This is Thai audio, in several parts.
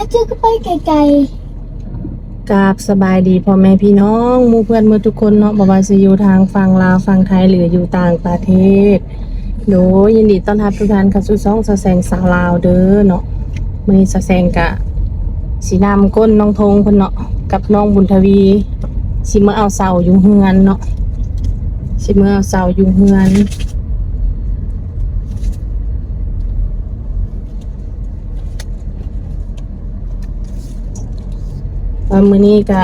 แม่จะก็ไปไกลกราบสบายดีพ่อแม่พี่น้องหมู่เพื่อนหมือทุกคนเนาะบ่ว่าสิอยู่ทางฝั่งลาวฝั่งไทยหรืออยู่ต่างประเทศโดยยินดีต้อนรับทุกท่านเข้าสู่ช่องสะแสงสาวลาวเด้อเนาะมื้อนี้สะแสงกะสีนำก้นน้องธงเพิ่นเนาะกับน้องบุญทวีสิมาเอาเสาอยู่เฮือนเนาะสิมาเอาเสาอยู่เฮือน ว่ามื้อนี้ก็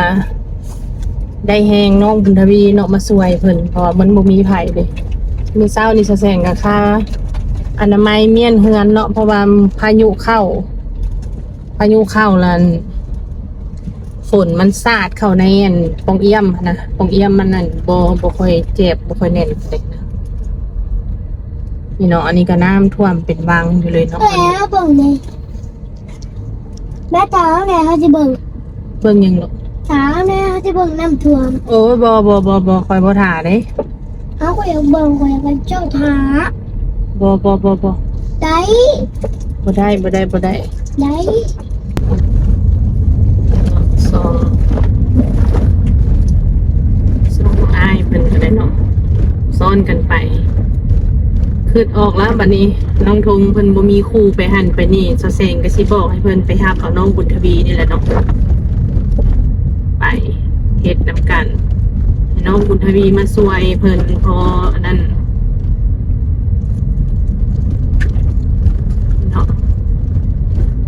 ได้แหงน้องบุญทวีเนาะมาสวยเพิ่นเพราะว่ามันบ่มีไผเด้มื้อเช้านี่สะแสงก็ค่าอนามัยเมียนเฮือนเนาะเพราะว่าพายุเข้า พายุเข้าแล้วฝนมันสาดเข้าในอันปองเอี่ยมนะปองเอี่ยมมันนั่นบ่บ่ค่อยเจ็บบ่ค่อยแน่นเด็กนะนี่เนาะอันนี้ก็น้ำท่วมเป็นวังอยู่เลยเนาะแม่เบิ่งเลยแม่ตาแม่เขาจะเบิ่ง เบิ่งหยังลูกตาแม่เขาจะเบิ่งน้ำท่วมโอ้ยบ่บ่บ่บ่คอยบ่ถ่าเด้เขาก็อยากเบิ่งก็อยากเป็นเจ้าท้าบ่บ่บ่บ่ได้บ่ได้บ่ได้บ่ได้ได้สองสองอายเพิ่นก็ได้เนาะซ้อนกันไปคืดออกแล้วบัดนี้ น้องทงเพิ่นบ่มีครูไปหันไปนี่ซะแซงก็สิบอกให้เพิ่นไปหาเอาน้องบุญทวีนี่แหละเนาะไปเฮ็ดนํกัน ให้น้องบุญทวีมาช่วยเพิ่นพออันนั้นเนาะ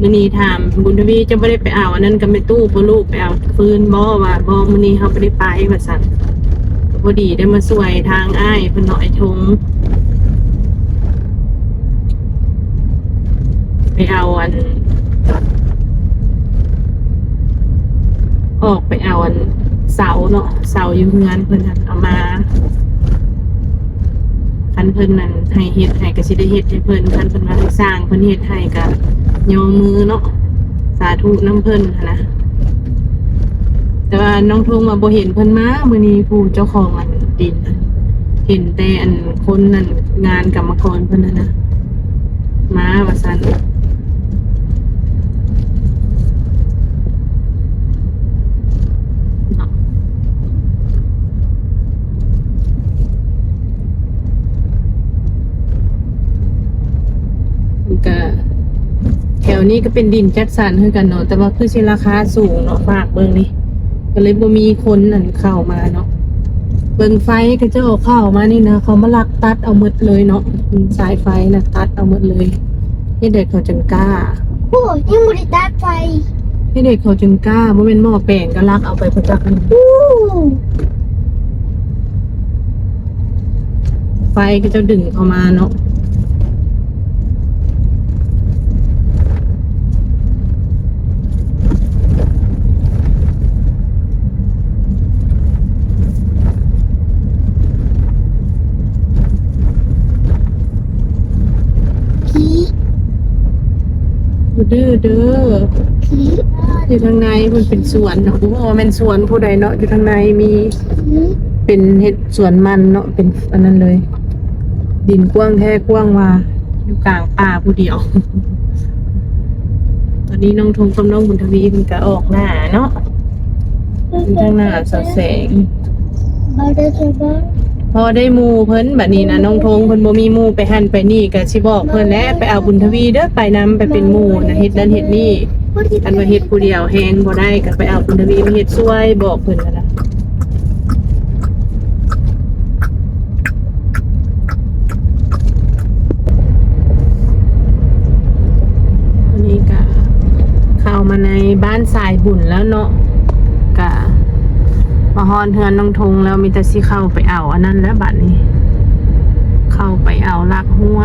มื้อนี้ถามบุญทวีจะไม่ได้ไปเอาอันนั้นก็ไม่ตู้บ่ลูกไปเอาฟืนบ่ว่าบ่มื้อนี้เขาไม่ได้ไปว่าซั่นพอดีได้มาช่วยทางอ้ายเพิ่นเนาะไอ้ทงไปเอาอัน ออกไปเอาอัน เสาเนาะเสาอยู่เฮือนเพิ่นหันเอามาคันเพิ่นนั่นให้เฮ็ดให้ก็สิได้เฮ็ดให้เพิ่นคันเพิ่นว่าให้สร้างเพิ่นเฮ็ดให้ก็ยอมมือเนาะสาธุน้ำเพิ่นหั้นนะแต่ว่าน้องทงมาบ่เห็นเพิ่นมามื้อนี้ผู้เจ้าของอันดินน่ะเห็นแต่อันคนนั่นงานกรรมกรเพิ่นน่ะนะมาว่าซั่นเนาะมันก็ แถว นี้ก็เป็นดินจัดสรรคือกันเนาะแต่ว่าคือสิราคาสูงเนาะฝากเบิ่งนี่ก็เลยบ่มีคนนั่นเข้ามาเนาะเบิ่งไฟก็จะเอาเข้ามานี่นะเขามาลักตัดเอาหมดเลยเนาะสายไฟนะตัดเอาหมดเลยให้เด็กเขาจังกล้าโอ้ยยังไม่ได้ตัดไฟให้เด็กเขาจังกล้าบ่แม่นหม้อแปลงก็ลักเอาไปประจักกันอู้ไฟก็จะดึงเข้ามาเนาะ ผี บ่ ดื้อเด้ออยู่ทางในมันเป็นสวนเนาะบ่ว่าแมนสวนผู้ใดเนาะอยู่ทางในมีเป็นเห็ดสวนมันเนาะเป็นอันนั้นเลย ดินกว้างแท้กว้างว่าอยู่กลางป่าผู้เดียว ตอนนี้น้องทงกับน้องบุญทวีมันก็ออกหน้าเนาะอยู่ทางหน้าสะแสงเราได้เจอบ้าง พอได้หมูเพิ่นบัดนี้นะน้องทงเพิ่นบ่มีหมูไปหันไปนี่ก็สิบอกเพิ่นแหละไปเอาบุญทวีเด้อไปนํไปเป็นหมูนะเฮ็ดนั้นเฮ็ดนี่อันว่าเฮ็ดผู้เดียวแฮงบ่ได้ก็ไปเอาบุญทวีมาเฮ็ดช่วยบอกเพิ่นนั่นล่ะวันนี้ก็เข้ามาในบ้านสายบุญแล้วเนาะ มาฮอนเทือนน้องทงแล้วมีแต่สิเข้าไปเอาอันนั้นแล้วบัดนี้ เข้าไปเอาลักหัว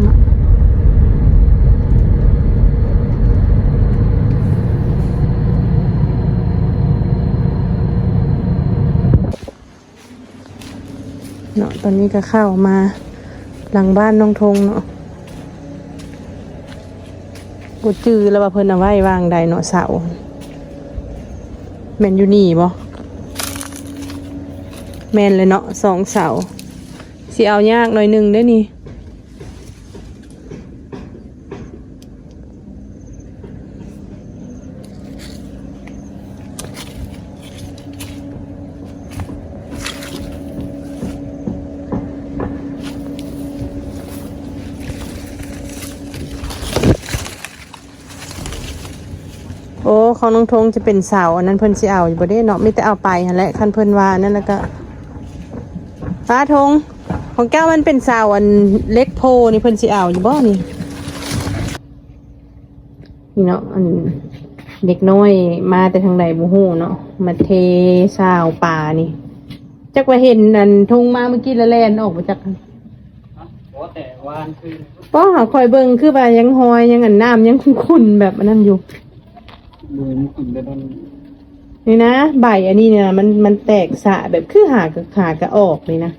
เนาะเนาะตอนนี้ก็เข้ามาหลังบ้านน้องทงเนาะ กูจือแล้วว่าเพิ่นเอาไว้วางใดเนาะเสาแมนอยู่นี่บ่แมนเลยเนาะสองเสาสิเอายากหน่อยหนึงได้อนี่ โอ้ ของน้องทงจะเป็นเสาอันนั้นเพิ่นสิเอาอยู่บ่ได้เนาะมีแต่เอาไปหั่นแหละคันเพิ่นว่านั่นแล้วก็ฟ้าทงของแก้วมันเป็นเสาอันเล็กโพนี่เพิ่นสิเอาอยู่บ่นี่นี่เนาะอันเด็กน้อยมาแต่ทางใดบ่ฮู้เนาะมาเทสาวป่านี่จักว่าเห็นอันทงมาเมื่อกี้แล้วแล่นออกมาจากโอ้แต่วานคือป้อหาคอยเบิ่งคือว่ายังหอยยังอันน้ำยังขุ่นๆแบบอันนั้นอยู่ มือมันขุ่นไปโดนนี่นะใบอันนี้เนี่ยมันมันแตกสะแบบคือหากระขากระออกเลยนะ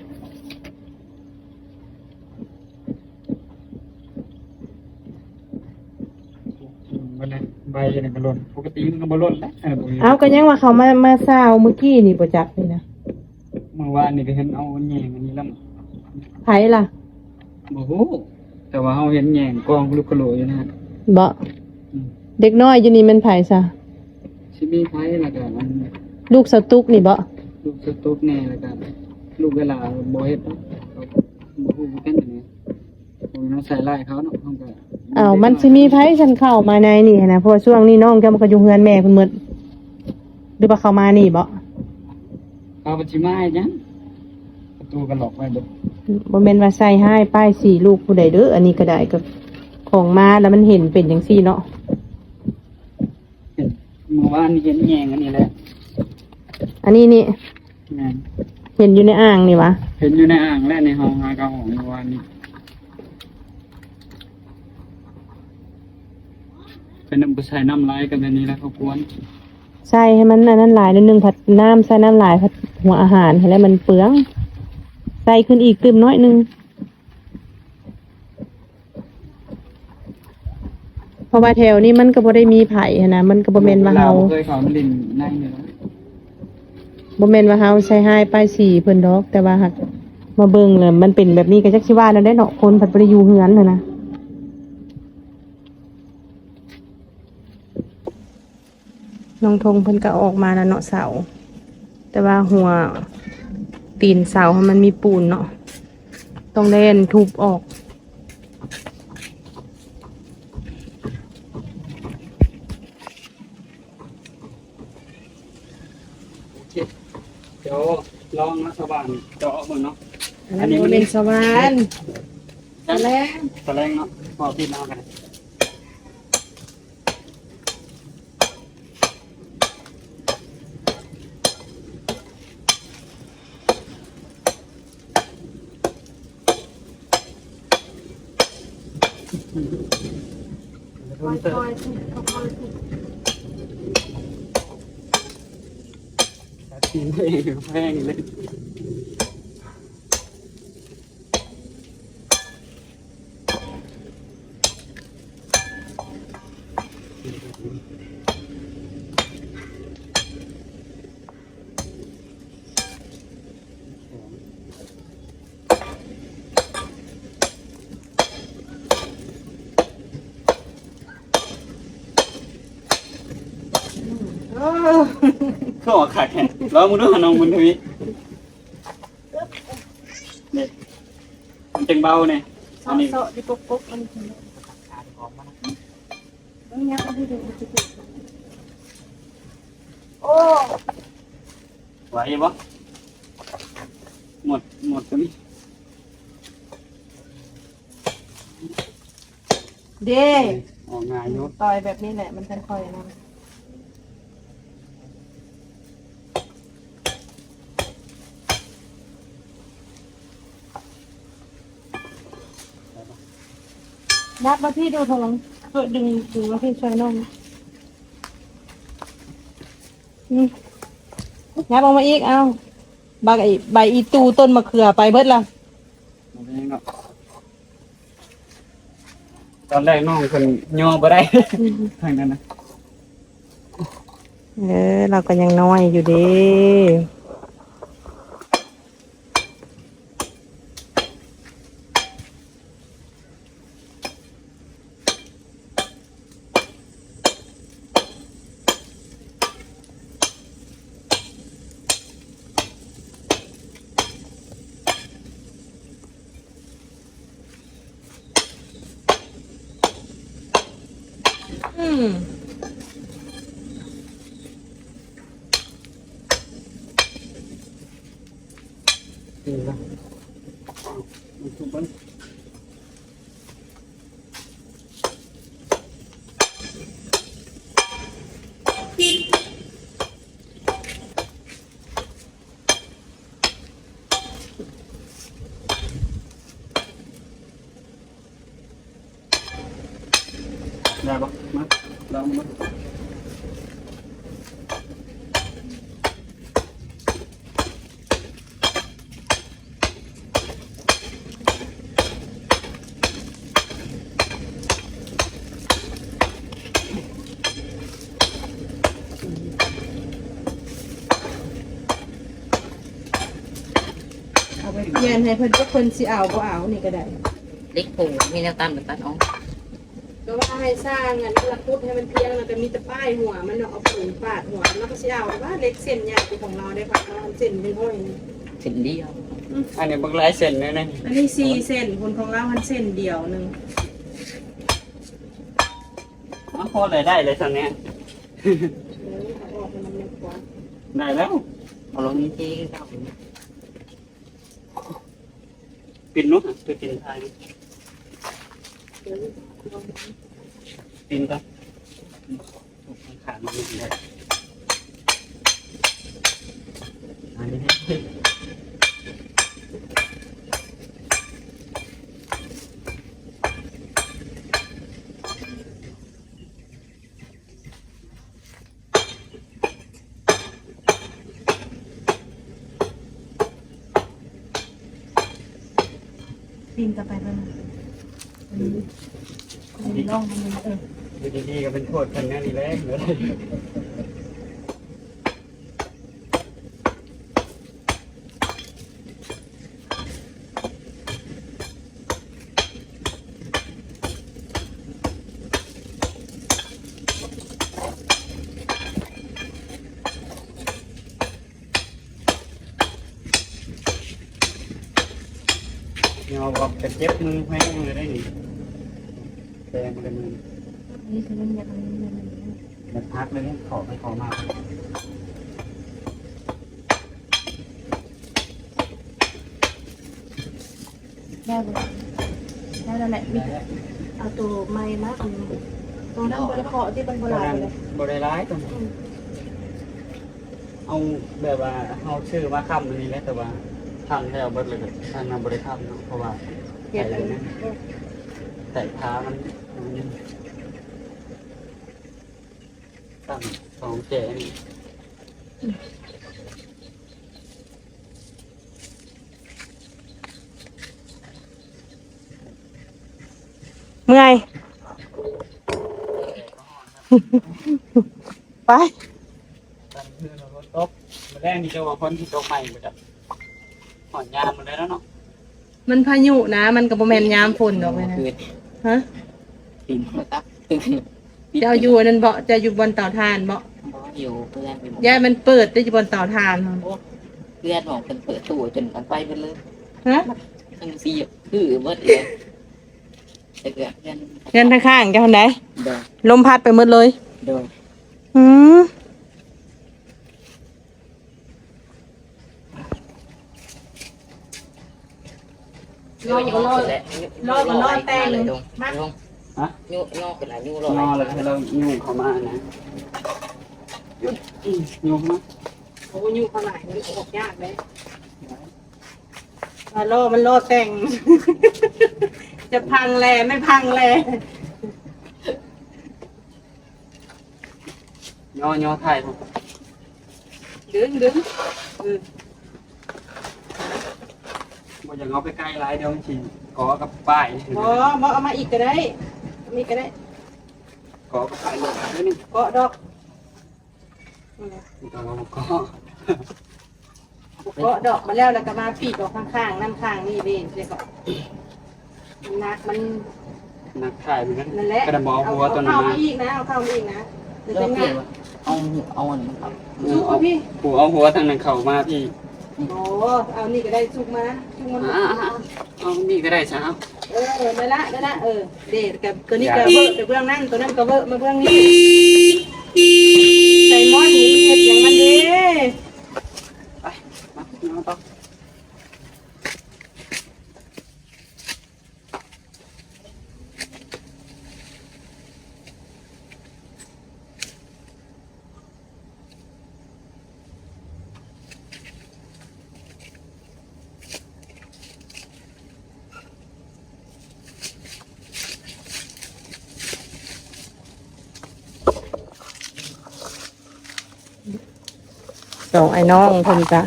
มันเลยใบเนี่ยก็หล่นปกติมันก็บ่หล่นนะเออบ่มีเอาก็ยังว่าเขามามาซาวเมื่อกี้นี่ประจักษ์เลยนะเมื่อวานนี่ก็เห็นเอาแยงอันนี้แล้วไผล่ะบ่ฮู้แต่ว่าเฮาเห็นแยงกองลูกกระโหลอยู่นะฮะเบาอืม เด็กน้อยอยู่นี่มันไผซะสิมีไผแล้วก็อันลูกสตุกนี่เบาลูกสตุ๊กแน่แล้วก็ลูกเวลาบ่เฮ็ดเนาะเขาบ่ฮู้กันอย่างนี้โอ้ยน้องใส่ลายเขาเนาะเฮาก็เอาวมันสิมีไผฉันเข้ามาในนี่นะเพราะว่าช่วงนี้น้องจะมาก็อยู่เฮือนแม่เพิ่นหมดหรือว่าเขามานี่บ่เอาไปสิมาให้จังประตูก็ล็อกไว้เบิดบ่แม่นว่าใส่ให้ป้ายสี่ลูกผู้ใดเด้ออันนี้ก็ได้ก็ของมาแล้วมันเห็นเป็นจังซี่เนาะเห็น เมื่อวานนี่เห็นแยงอันนี้แหละอันนี้นี่แม่นเห็นอยู่ในอ่างนี่วะเห็นอยู่ในอ่างและในห้องหากาห้องเมื่อวานนี้เป็นน้ำใส่น้ำลายกันแบบนี้แล้วเขากวนใส่ให้มันอันนั้นหลายนิดนึงผัดน้ำใส่น้ำหลายผัดหัวอาหารให้แล้วมันเปลือง ใส่ขึ้นอีกตื่มน้อยหนึง เพราะว่าแถวนี้มันก็บ่ได้มีไผ่หั้นนะมันก็บ่แม่นว่าเฮาเคยเขามาลินในเนี่ยนะบ่แม่นว่าเฮาใส่ให้ป้ายสีเพิ่นดอก แต่ว่าหักมาเบิ่งเลยมันเป็นแบบนี้ก็จักสิว่าแล้วได้เนาะคนผัดบ่ได้อยู่เฮือนน่ะนะน้องทงเพิ่นก็ออกมาแล้วเนาะเสาแต่ว่าหัวตีนเสามันมีปูนเนาะต้องเล่นทุบออก โอเคเดี๋ยวลองนะสว่านเจาะมือเนาะ อันนี้เป็นสวรรค์ตะแลงตะแรงเนาะพอพี่น้องกัน phan lên Oh. ก็ออกขาดแข่งลองมึงดูหาน้องมึงทวีนี่มันจังเบาเนี่ยอันนี้เสาะดิปกปกมันโอ้ไหวปะหมดหมดตัวนี้เด้ออกงานอยู่ต่อยแบบนี้แหละมันค่อยๆนะ นับมาพี่ดูทงช่วยดึงดึงมาพี่ช่วยน้องนี่นับออกมาอีก เอาใบไอ้ใบอีตูต้นมะเขือไปเบิดละหมดเองเนาะตอนแรกน้องคนย่อบ่ได้ทางนั้นนะเออเราก็ยังน้อยอยู่ดี มันทุบมัน ได้ปะมาลองมา เอาไปเปลี่ย นให้เพิ่นก็เพิ่นสิเอาบ่เอานี่ก็ได้เล็กผูมีแนวตันเหมือนตันอ๋อก็ว่าให้สร้างอันนี้ละพุดให้มันเพียงแล้วก็มีแต่ป้ายหัว มันเนาะเอาปูนปาดหัวแล้วก็สิเอาว่าเล็กเส้นใหญ่กว่ของเราได้ค่ะเราเส้นเป็นห้อยนี่สินเดียวอันนี้บิ่งลายเส้นเลยนะอันนี้สี่เส้นคนของเรามันเส้นเดียวหนึงอ๋อพอเลยได้เลยตอนเนี้ยได้แล้วเอาลงนี่ที่เก้า ปินเนู้นตัวปินทายปินปะขาดมันไม่ได้อันนี้ ปีนกลับไปแล้วนะอันนี้อันนี้ล่องมันเออ อยู่ดีๆก็เป็นโทษกันแน่นี่แหละเหลืออะไร เงาบอกจะ เจ็บมือแห้งเลยได้หนิแดงเลยมือนี่คือเรื่องอย่างนี้มันมันพักเลยเนี่ยขอไปขอมาได้เลยได้แล้วแหละมีเอาตัวไม้มากอันนี้ตัวนั้นบนเคาะที่บนโบราณเลยบริร้ายตรงนี้เอาแบบว่าเอาชื่อมาค้ำอันนี้แหละแต่ว่าทำแล้วเบิดเลยทางนำบริค้ำเนาะเพราะว่า เก็บเลยแต่เท้ามันมันตั้งสองแจนเมื่อย ไปตั้งเพื่อนเราตกมาแรกนี่จะว่าคนที่ตกใหม่ไปจับหอนยามมันเลยแล้วเนาะ มันพายุนะ มันกับโมแมนยามฝนดอกเลยนะคือฮะปีนมาตักตึงจะเอาอยู่อันนั่นเบาะจะอยู่บนเตาถ่านเบาะอยู่เพื่อนไปหมดยายมันเปิดได้อยู่บนเตาถ่านเหรอเพื่อนบอกเป็นเปิดตู้จนกันไปไปเลยฮะทั้งสี่คือเบิดเลยแต่เกิดเพื่อนเงินข้างๆจะคนไหนเดินลมพัดไปหมดเลยเดินอืม รอดก็รอดรอดก็รอดแต่งเลยงมาฮะยูนอกเป็นไรยูรอดนอนเลยให้เรายุ่งเข้ามานะหยุดอียุ่งมาโอ้ยอยู่ข้างไหนมันออกยากเลยมาล่อมันล่อแต่ง จะพังแลไม่พังแลย่อย่อถ่ายผมดึงดึงเออ บ่อยากเอาไปใกล้ร้ายเดี๋ยวมันฉีกอกับป้ายบอมเอามาอีกก็ได้เอามาอีกก็ได้กอกับป้ายเลยนี่นี่เกาะดอกอืมกอกับกอเกาะดอกมาแล้วแล้วก็มาปีกออกข้างๆนั่นข้างนี่เด่นเดี๋ยวก็มันนักมันนักถ่ายเหมือนกันนั่นแหละกระบอกหัวตัวเอานั้นเข้ามามาอีกนะเอาเข้ามาอีกนะเดี๋ยวเลิจะกเปลี่ง่ายยนเอาเอาอันนั้นครับ ซุกเอาพี่ ปู่เอาหัวทางนั้นเข้ามาพี่ โอ้เอานี่ก็ได้ซุกมาซุกมา อ่าเอานี่ก็ได้ซะเอาเออได้ละได้ละเออเด็ดกับตัวนี้ก็เบิร์ไปเบื้องนั่นตัวนั้นก็เบิร์มาเบื้องนี้ใส่หม้อนี้มันเห็ดอย่างมันเด้ ไปมาเอาต่อ สองไอ้น้องเพิ่นจะ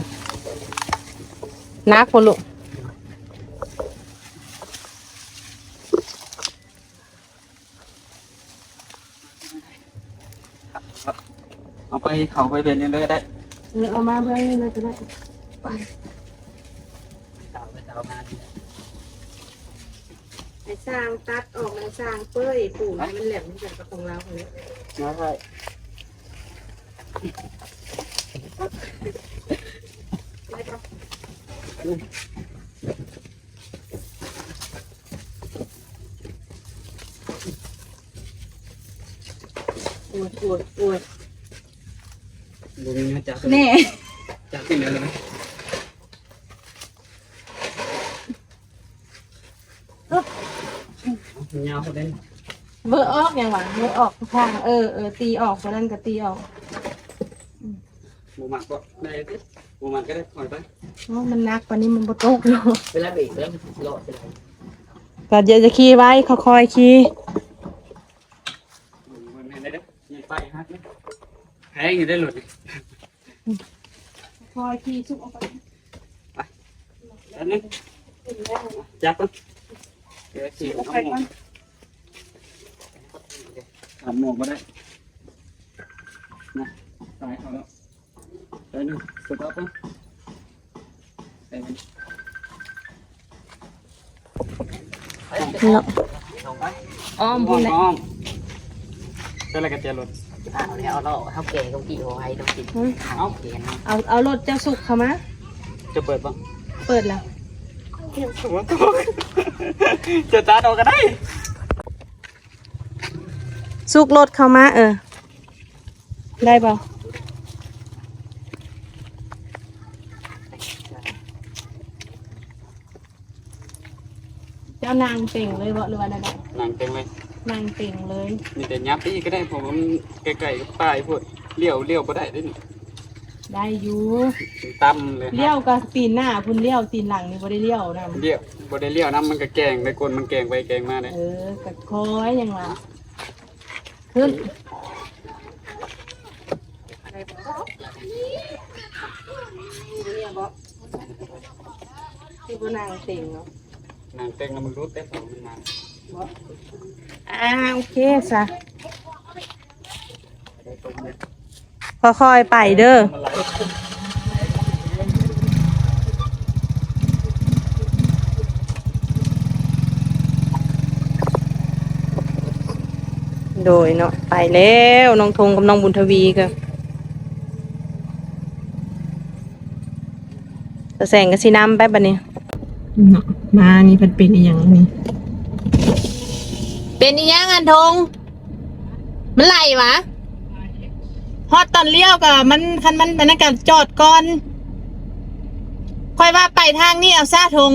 นักพอลูกเอาไปเขาไปเป็นยังไงได้เออเอามาเบื้องนี้เลยจะได้เอาไปเอามาไอ้สร้างตัดออกไอ้สร้างเป้ยปูให้มันแหลมเหมือนกับของเราเลยมาใช่ ปวดปวดปวด บุญมาจาก แน่ จากที่ไหนเลย ยาวเขาเด่นเบอร์ออกยังหวะเบอร์ออกทุกทางเออเออตีออกตัวนั้นก็ตีออกบูมักก็ได้บูมักก็ได้ปล่อยไปเพราะมันนักกว่านี้มันบ่ตกอยู่เวลาเบรกเริ่มโลดไปเลยก็เดี๋ยวจะขี่ไว้ค่อยๆขี่มันไม่ได้เด้อมีไฟฮักแพงอยู่ได้หลุดค่อยๆขี่สุกออกไปแล้วนึงจับก่อนเดี๋ยวฉีดออกเอาไปหมก่วอนก ทำหมวกมาได้ นะตายเอาแล้วเดี๋ยวนึงสต๊อปก่อนใส่มันเนาะลงไปอ้อมอ้พุ่อนมเลยอ้อมเป็นอะไรกันเจรถเอาแล้วเราเท่าแก่ต้องกี่หัวไว้ต้องกินเอาเขียนเอาเอารถเจ้าสุกเข้ามาจะเปิดป่ะเปิดแล้วหัวตัวจะตาดอกก็ได้ สุกรถเข้ามาเออ ได้เปล่าเจ้านางเป่งเลยบ่หรือว่าอะไรหนังเต็มเลยนางเป่งเลยมีแต่ยับพี่ก็ได้ผมว่ามันไกลๆกับป้ายพูดเลี้ยวเลี้ยวก็ได้ด้วยนี่ได้อยู่ตั้มเลยเลี้ยวกับตีนหน้าพุ่นเลี้ยวตีนหลังนี่บ่ได้เลี้ยวนะเลี้ยวบ่ได้เลี้ยวน้ำมันก็แกงไปกลมันแกงไปแกงมาเลยเออกัดคอยยังวะ ขึ้นที่พนางเต็งเนาะนางเต็งแล้วมันรู้แต่ผมมันมาอ่าโอเคซะค่อยๆไปเด้อ มันไหล โดยเนาะไปแล้วน้องธงกับน้องบุญทวีก็จะแสงกับสีน้ำแป๊บบันนี้เนาะมานี่เพิ่นเป็นอีหยังนี่เป็นอีหยังอันธงมันไหลวะฮอดตอนเลี้ยวกับมันคันมันเป็นนักการจอดก่อนค่อยว่าไปทางนี้เอาซาธง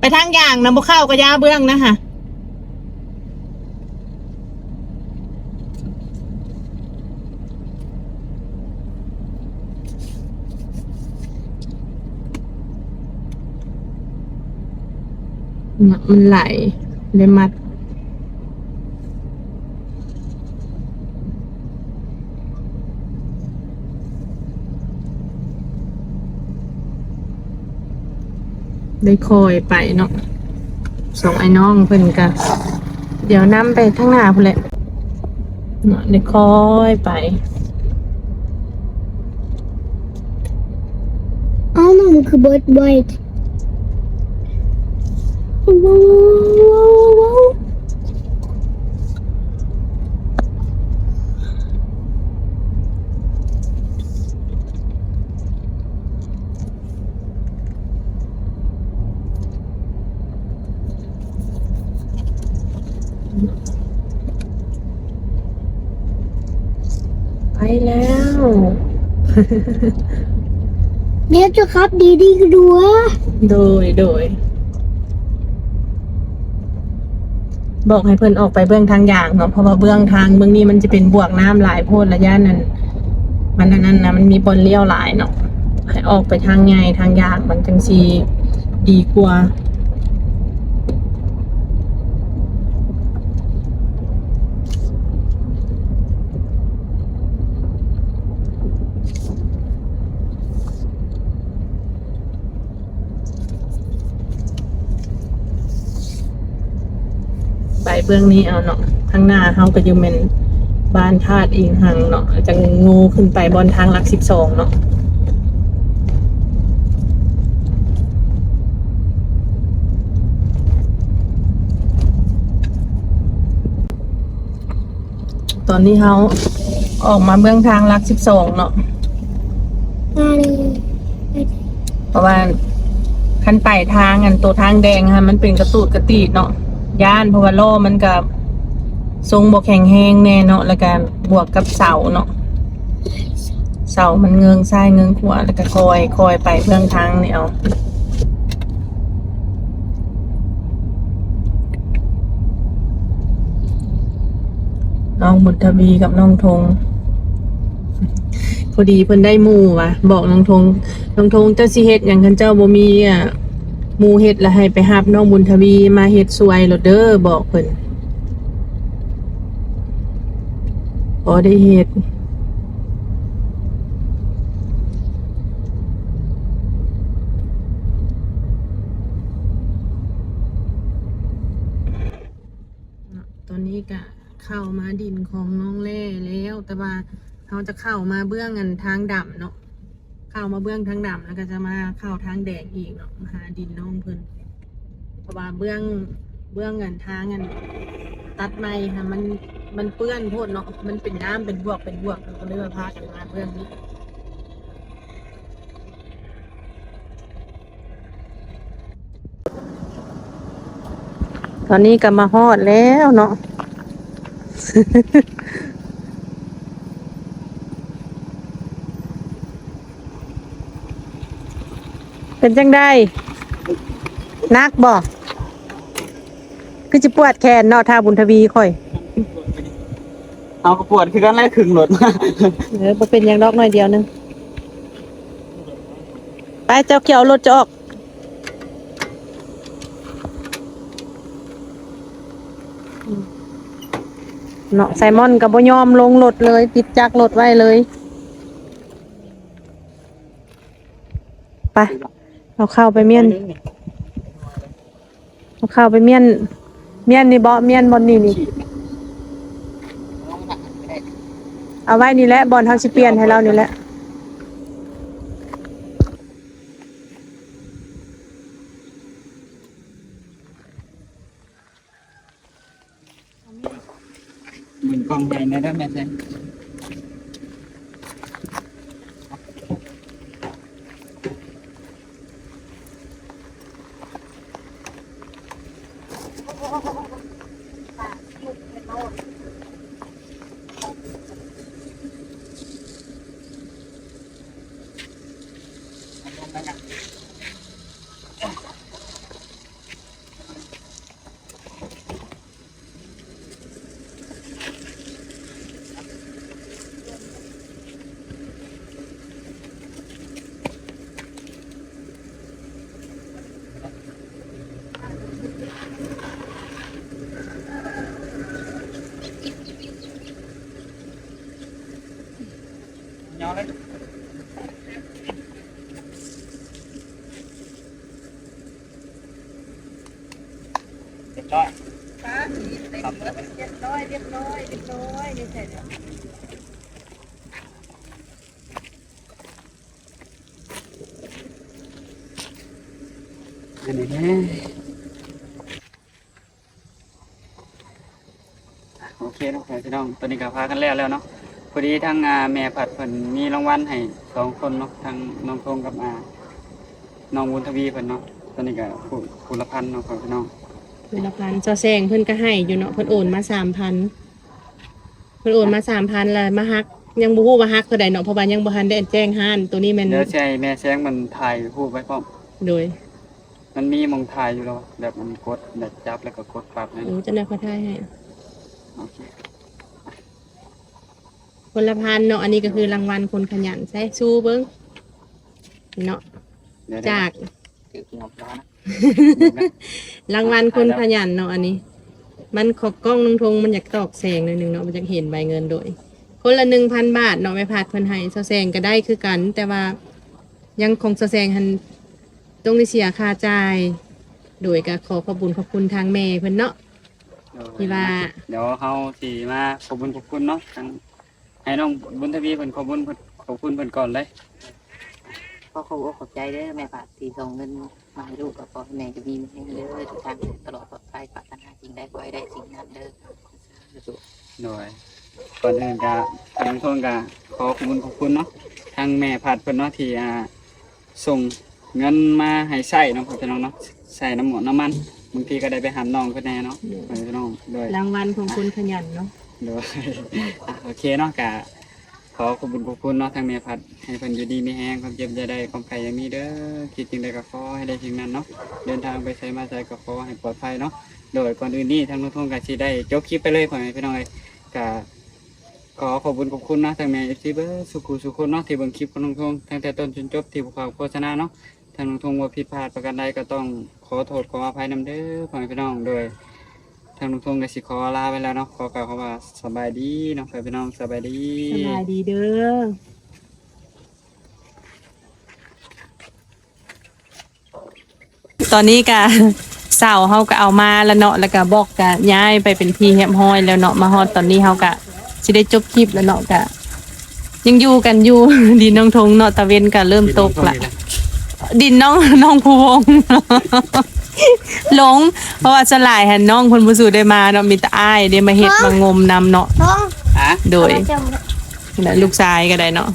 ไปทางอย่างนะบ่เข้ากับยาเบื้องนะฮะ เนี่ยมันไหลเลยมัด ได้คอยไปเนาะส่งไอ้น้องเพิ่นกะเดี๋ยวนำไปทางหน้าพุ่นแหละเนาะได้คอยไปอ้าวมันคือเบิร์ดไวท์ ไปแล้ว เดี๋ยวจะครับดีดีก็ดูอะโดย โดย บอกให้เพิ่นออกไปเบื้องทางอย่างเนาะเพราะว่าเบื้องทางเบื้องนี้มันจะเป็นบวกน้ำหลายโพดระยะนั้นมันอันนั้นนะมันมีบนเลี้ยวหลายเนาะให้ออกไปทางไงทางยากมันจังสีดีกว่า เบื้องนี้เอาเนาะข้างหน้าเฮาก็อยู่เป็นบ้านธาตุอิงหังเนาะจะงูขึ้นไปบนทางหลักสิบสองเนาะตอนนี้เฮาออกมาเบื้องทางหลักสิบสองเนาะมาเลยเพราะว่าคันไปทางอันตัวทางแดงค่ะมันเป็นกระตูดกระตีดเนาะ ย่านเพราะว่าโล่มันกับทรงบวกแข็งแห้งแน่เนาะแล้วก็บวกกับเสาเนาะเสามันเงืองซ้ายเงืองขวาแล้วก็คอยคอยไปเพื่องทางเนี่ยเอาน้องบุญทวีกับน้องธงพอดีเพิ่นได้หมู่ว่ะบอกน้องธงน้องธงเจ้าสิเฮ็ดหยังคันเจ้าบ่มีอะ หมูเฮ็ดแล้วให้ไปรับน้องบุญทวีมาเฮ็ดสวยโลดเด้อบอกเพิ่นบ่ได้เฮ็ดตอนนี้ก็เข้ามาดินของน้องแล่แล้ว แต่ว่าเขาจะเข้ามาเบื้องกันทางดำเนาะ เข้ามาเบื้องทางดำแล้วก็จะมาเข้าทางแดงอีกเนาะมาหาดินน้องเพิ่นเพราะว่าเบื้องเบื้องเงินทางกันตัดไม้ค่ะมันมันเปื้อนโพดเนาะมันเป็นน้ำเป็นบวกเป็นบวกก็เลยมาพากันมาเบื้องนี้ตอนนี้ก็มาฮอดแล้วเนาะ เป็นจังได้นักบ่คือจะปวดแขนเนาะท่าบุญทวีค่อยเอากระปวดคือกันแรกขึงรถมาเออบ่เป็นหยังดอกหน่อยเดียวหนึงไปเจ้าเกี่ยวรถจะออกเนาะไซมอนกับบ่ยอมลงรถเลยปิดจักรรถไว้เลย ไป เอาเข้าไปเมียนเอาเข้าไปเมียน เมียนนี่บ่เมียนบอนนี่นี่ เอาไว้นี่แหละบอลทาสิเปลี่ยนให้เรานี่แหละมือนกองใหญ่ในด้านแม่ใช่ อันนี้แน่โอเคเนาะพี่น้องตอนนี้ก็พากันแล้วแล้วเนาะพอดีทางอาแม่ผัดเพิ่นมีรางวัลให้สองคนเนาะทางน้องทงกับอาน้องบุญทวีเพิ่นเนาะตอนนี้ก็ผู้ผู้ละพันเนาะครับพี่น้องคนละพันเจ้าแซงเพิ่นก็ให้อยู่เนาะเพิ่นโอนมาสามพัน เพิ่นโอนมาสามพันแล้วมาฮัก ยังบ่ฮู้ว่าฮักเท่าใดเนาะเพราะว่ายังบ่ทันได้แจ้งห้านตัวนี้แม่นเดี๋ยวใช้แม่แซงมันถ่ายรูปไว้พร้อมโดยมันมีมองถ่ายอยู่แล้วแบบมันกดแบบจับแล้วก็กดปรับนั่นหนูจะได้ขอทายให้โอเคคนละพันเนาะอันนี้ก็คือรางวัลคนขยันใช้สู้เบิ่งนี่เนาะเดี๋ยวจากถือกินของร้อนนะ รางวัลคนขยันเนาะอันนี้ มันขอบกล้องนงทงมันอยากตอกแสงหน่อยหนึงเนาะมันจะเห็นใบเงินโดย คนละหนึ่งพันบาทเนาะไม่พลาดเพิ่นให้เสาแสงก็ได้คือกัน แต่ว่ายังคงเสาแสงหันต้องได้เสียค่าจ่ายโดยก็ขอขอบคุญขอบคุณทางแม่เพิ่นเนาะ ที่ว่า เดี๋ยวเฮาสิมาขอบคุณขอบคุณเนาะทั้งให้น้องบุญทวีเพิ่นขอบคุณเพิ่นขอบคุณเพิ่นก่อนเลยขอขอบอกขอบใจเด้อแม่ฝากที่ส่งเงิน มาให้ลูกกับพ่อให้แม่จะมีให้เด้อทุกทางตลอดปลอดภัยปรารถนาสิ่งใดขอให้ได้สิ่งนั้นเด้อสุขโดยก่อนอื่นก็ทางทนก็ขอขอบคุณขอบคุณเนาะทางแม่ผัดเพิ่นเนาะที่อ่าส่งเงินมาให้ใช้เนาะพ่อพี่น้องเนาะใส่น้ำหมดน้ำมันบางทีก็ได้ไปหามน้องเพิ่นแน่เนาะพ่อพี่น้องโดยรางวัลของคนขยันเนาะโดยอะโอเคเนาะกะ ขอขอบคุณขอบคุณเนาะทางแม่ผัดให้เพิ่นอยู่ดีมีแฮงความเจ็บจะได้ความไข่ย่างนี้เด้อคิดจริงใดก็ขอให้ได้สิ่งนั้นเนาะเดินทางไปใช้มาใช้ก็ขอให้ปลอดภัยเนาะโดยก่อนอื่นนี่ทางนุ่งทงกะสิได้จบคลิปไปเลยพ่อแม่พี่น้องเอ้ยกะขอขอบคุณขอบคุณนะทางแม่เอฟซีเบอร์สุขุสุขคนเนาะที่เบิ่งคลิปของนุ่งทงตั้งแต่ต้นจนจบที่ผู้ข่าวโฆษณาเนาะทางนุ่งทงว่าผิดพลาดประการใดก็ต้องขอโทษขออภัยนำเด้อพ่อแม่พี่น้องโดย ทางลุงทงกับสิขอลาไปแล้วเนาะขอกล่าวคำว่าสบายดีเน้องเพื่อนพี่น้องสบายดี สบายดีเด้อตอนนี้กะเสาเฮาก็เอามาแล้วเนาะแล้วก็บอกกะย้ายไปเป็นที่เรียบร้อยแล้วเนาะมาฮอดตอนนี้เฮากะสิได้จบคลิปแล้วเนาะกะ ยังอยู่กันอยู่ ดินน้องทงเนาะตะเวนก็เริ่มตกละดินน้องน้องภูวง หลง เพราะว่าสลายหันน้องคนผู้สูได้มาเนาะมีแต่อ้ายได้มาเฮ็ดมางมนำเนาะท้องอะโดยจะและลูกชายก็ได้เนาะ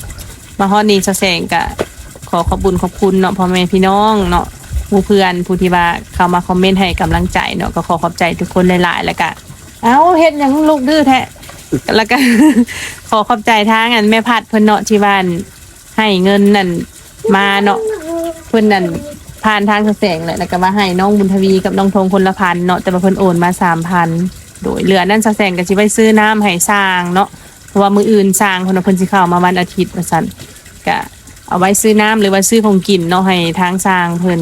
มาฮอดนี้สะแสงกะขอขอบคุญขอบคุณเนาะพ่อแม่พี่น้องเนาะผู้เพื่อนผู้ที่ว่าเข้ามาคอมเมนต์ให้กำลังใจเนาะก็ขอขอบใจทุกคนหลายๆแล้วก็เอ้าเฮ็ดหยังลูกดื้อแท้แล้วก็ ขอขอบใจทางอันแม่พัดเพิ่นเนาะที่บ้านให้เงินนั่นมาเนาะเพิ่นนั่น ผ่านทางสะแสงแหละแล้วก็มาให้น้องบุญทวีกับน้องธงคนละพันเนาะแต่ว่าเพิ่นโอนมา3,000โดยเหลือนั่นสะแสงก็สิไปซื้อน้ำให้สร้างเนาะเพราะว่ามืออื่นสร้างคนว่าเพิ่นสิเข้ามาวันอาทิตย์ว่าซั่นก็เอาไว้ซื้อน้ำหรือว่าซื้อของกินเนาะให้ทางสร้างเพิ่น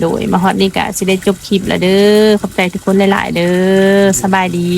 โดยมาฮอดนี่ก็สิได้จบคลิปแล้วเด้อขอบใจทุกคนหลายๆเด้อสบายดี